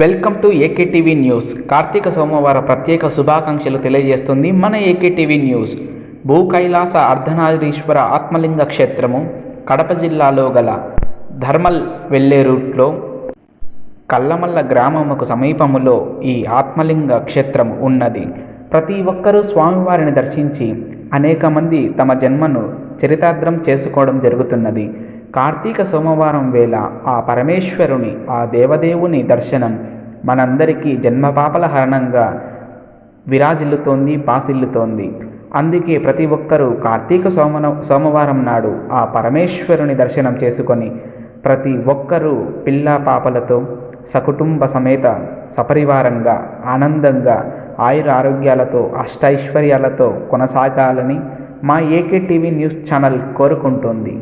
Welcome to AKTV news. Karthika సోమవార ప్రత్యేక శుభాకాంక్షలు తెలియజేస్తుంది మన ఏకేటీవీ న్యూస్. భూ కైలాస అర్ధనారీశ్వర ఆత్మలింగ క్షేత్రము కడప జిల్లాలో గల ధర్మల్ వెళ్ళే రూట్లో కల్లమల్ల గ్రామముకు సమీపములో ఈ ఆత్మలింగ క్షేత్రం ఉన్నది. ప్రతి ఒక్కరూ స్వామివారిని దర్శించి అనేక మంది తమ జన్మను చరితార్థం చేసుకోవడం జరుగుతున్నది. కార్తీక సోమవారం వేళ ఆ పరమేశ్వరుని ఆ దేవదేవుని దర్శనం మనందరికీ జన్మపాపల హరణంగా విరాజిల్లుతోంది పాసిల్లుతోంది. అందుకే ప్రతి ఒక్కరూ కార్తీక సోమన సోమవారం నాడు ఆ పరమేశ్వరుని దర్శనం చేసుకొని ప్రతి ఒక్కరూ పిల్ల పాపలతో సకుటుంబ సమేత సపరివారంగా ఆనందంగా ఆయుర ఆరోగ్యాలతో అష్టైశ్వర్యాలతో కొనసాగాలని మా ఏకే టీవీ న్యూస్ ఛానల్ కోరుకుంటుంది.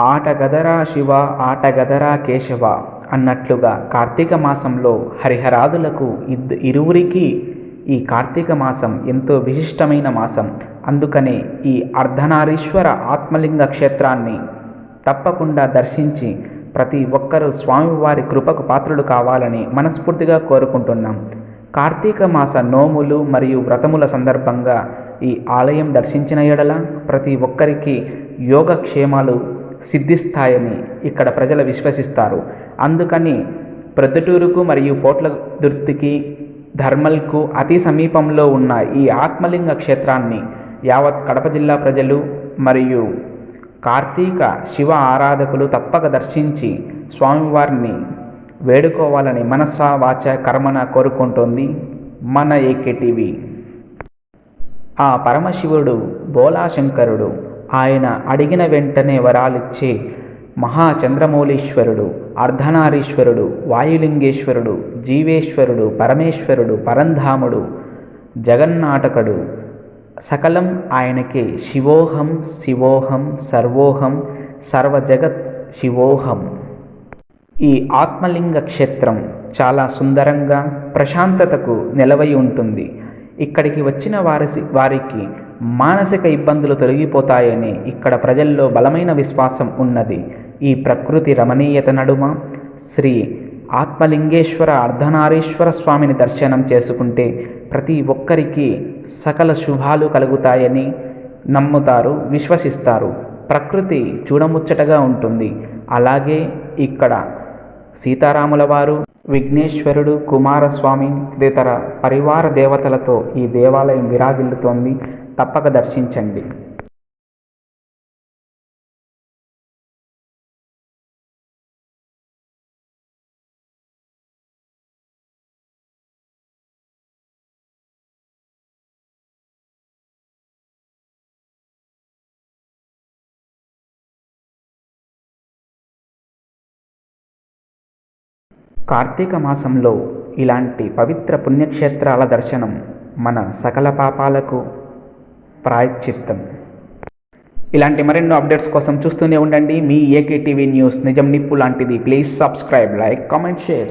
ఆటగదరా శివ ఆటగదరా కేశవ అన్నట్లుగా కార్తీక మాసంలో హరిహరాదులకు ఇద్ ఇరువురికి ఈ కార్తీక మాసం ఎంతో విశిష్టమైన మాసం. అందుకనే ఈ అర్ధనారీశ్వర ఆత్మలింగ క్షేత్రాన్ని తప్పకుండా దర్శించి ప్రతి ఒక్కరూ స్వామివారి కృపకు పాత్రులు కావాలని మనస్ఫూర్తిగా కోరుకుంటున్నాం. కార్తీక మాస నోములు మరియు వ్రతముల సందర్భంగా ఈ ఆలయం దర్శించిన ఎడల ప్రతి ఒక్కరికి యోగక్షేమాలు సిద్ధిస్తాయని ఇక్కడ ప్రజలు విశ్వసిస్తారు. అందుకని ప్రొద్దుటూరుకు మరియు పోట్ల దుర్తికి ధర్మల్కు అతి సమీపంలో ఉన్న ఈ ఆత్మలింగ క్షేత్రాన్ని యావత్ కడప జిల్లా ప్రజలు మరియు కార్తీక శివ ఆరాధకులు తప్పక దర్శించి స్వామివారిని వేడుకోవాలని మనస వాచ కర్మన కోరుకుంటోంది మన ఏకే టీవీ ఆ పరమశివుడు బోలాశంకరుడు ఆయన అడిగిన వెంటనే వరాలిచ్చే మహాచంద్రమౌళీశ్వరుడు అర్ధనారీశ్వరుడు వాయులింగేశ్వరుడు జీవేశ్వరుడు పరమేశ్వరుడు పరంధాముడు జగన్నాటకుడు సకలం ఆయనకే శివోహం శివోహం సర్వోహం సర్వజగత్ శివోహం. ఈ ఆత్మలింగ క్షేత్రం చాలా సుందరంగా ప్రశాంతతకు నిలవై ఉంటుంది. ఇక్కడికి వచ్చిన వారి వారికి మానసిక ఇబ్బందులు తొలగిపోతాయని ఇక్కడ ప్రజల్లో బలమైన విశ్వాసం ఉన్నది. ఈ ప్రకృతి రమణీయత నడుమ. శ్రీ ఆత్మలింగేశ్వర అర్ధనారీశ్వర స్వామిని దర్శనం చేసుకుంటే ప్రతి ఒక్కరికి సకల శుభాలు కలుగుతాయని నమ్ముతారు విశ్వసిస్తారు. ప్రకృతి చూడముచ్చటగా ఉంటుంది. అలాగే ఇక్కడ సీతారాముల వారు విఘ్నేశ్వరుడు కుమారస్వామి తదితర పరివార దేవతలతో ఈ దేవాలయం విరాజిల్లుతోంది. తప్పక దర్శించండి. కార్తీక మాసంలో ఇలాంటి పవిత్ర పుణ్యక్షేత్రాల దర్శనం మన సకల పాపాలకు ప్రాయశ్చిత్తం. ఇలాంటి మరెన్నో అప్డేట్స్ కోసం చూస్తూనే ఉండండి. మీ ఏకే టీవీ న్యూస్ నిజం నిప్పు లాంటిది. Please subscribe like comment share